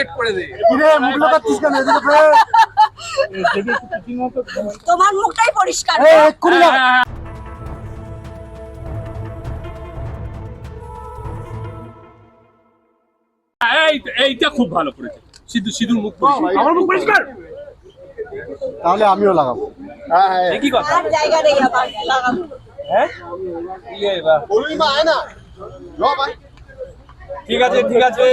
Marinate করে দে কিরে মুখ লাগাচ্ছিস কেন? এদিকে ফের। তোমার মুখটাই পরিষ্কার। এই এক্ষুনি না। এইটা খুব ভালো করেছে। সিধু সিধুর মুখ আমার মুখ পরিষ্কার? তাহলে আমিও লাগাবো। হ্যাঁ হ্যাঁ। কি কথা? জায়গা নেই আবার লাগাবো। হ্যাঁ? ইয়ে ঠিক আছে ঠিক আছে।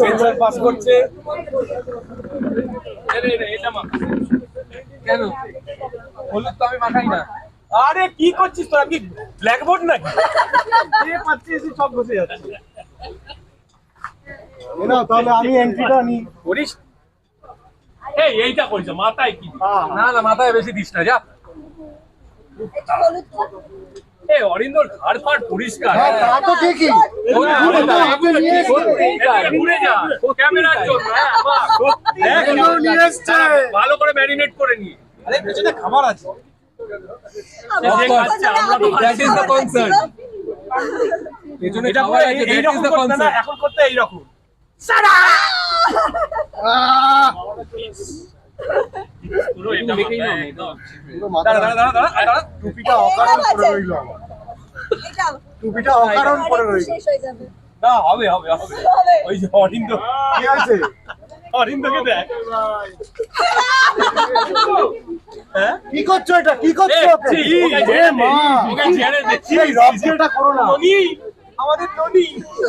সেন্সার পাস করছে। এই নে, এই নে, এটা মা কেন? হলুদ তো আমি মাখাই না। আরে কি করছিস তোরা? কি ব্ল্যাকবোর্ড নাকি? এ পাচ্ছিস সব বসে যাচ্ছে। এ নাও তাহলে আমি এন্ট্রিটা নিই করিস? এই এইটা করিস মাথায় কি? না না মাথায় বেশি দিস না যা। অরিন্দর ঘাড় ফাড় পরিষ্কার। হ্যাঁ তা তো ঠিকই। ঘুরে ঘুরে তো নিয়ে এসছে। ঘুরে যা। ক্যামেরার জন্য হ্যাঁ, বাহ। দেখ, এগুলো নিয়ে এসছে। ভালো করে ম্যারিনেট করে নিয়ে। আরে পেছনে খাবার আছে। যে খাচ্ছে, আমরা তো that is the concern. খাচ্ছিল। পেছনে খাবার আছে এইরকম করতে না এখন করতে এইরকম। আহ! পুরো এটা মেখেই পুরো মাথা দাঁড়া দাঁড়া দাঁড়া দাঁড়া দাঁড়া। টুপিটা অকারণ পরে রইল আমার। টুপিটা অকারণ পরে হয়ে যাবে। না হবে হবে হবে। ওই যে অরিন্দ কি আছে? অরিন্দকে দেখ। হ্যাঁ? কি করছ এটা? কি করছ এ মা। ওকে ছেড়ে দে, ছি, করো না। ননি আমাদের ননি।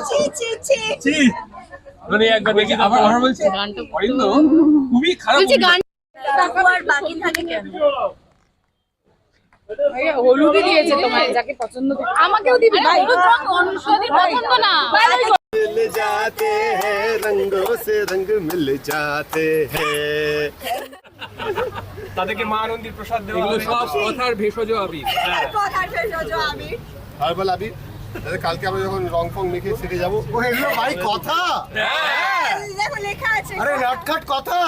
ছি ছি ছি। ছি। ননি একবার দেখি আবার আমার বলছি অরিন্দ খুবই খারাপ। তবু আর বাকি থাকে কেন? হলুদই দিয়েছে তোমায় যাকে পছন্দ আমাকেও দিবি হলুদ রং অনুষ্ঠির পছন্দ না मिल जाते हैं रंगों से रंग मिल जाते हैं তাদেরকে মা আনন্দির প্রসাদ দেওয়া এগুলো সব কথার ভেষজ আবির কথার ভেষজ আমি হার্বাল আবির তাহলে কালকে আমরা যখন রং ফং মেখে সেরে যাবো ও এগুলো ভাই কথা দেখো লেখা আছে আরে নাটখাট কথা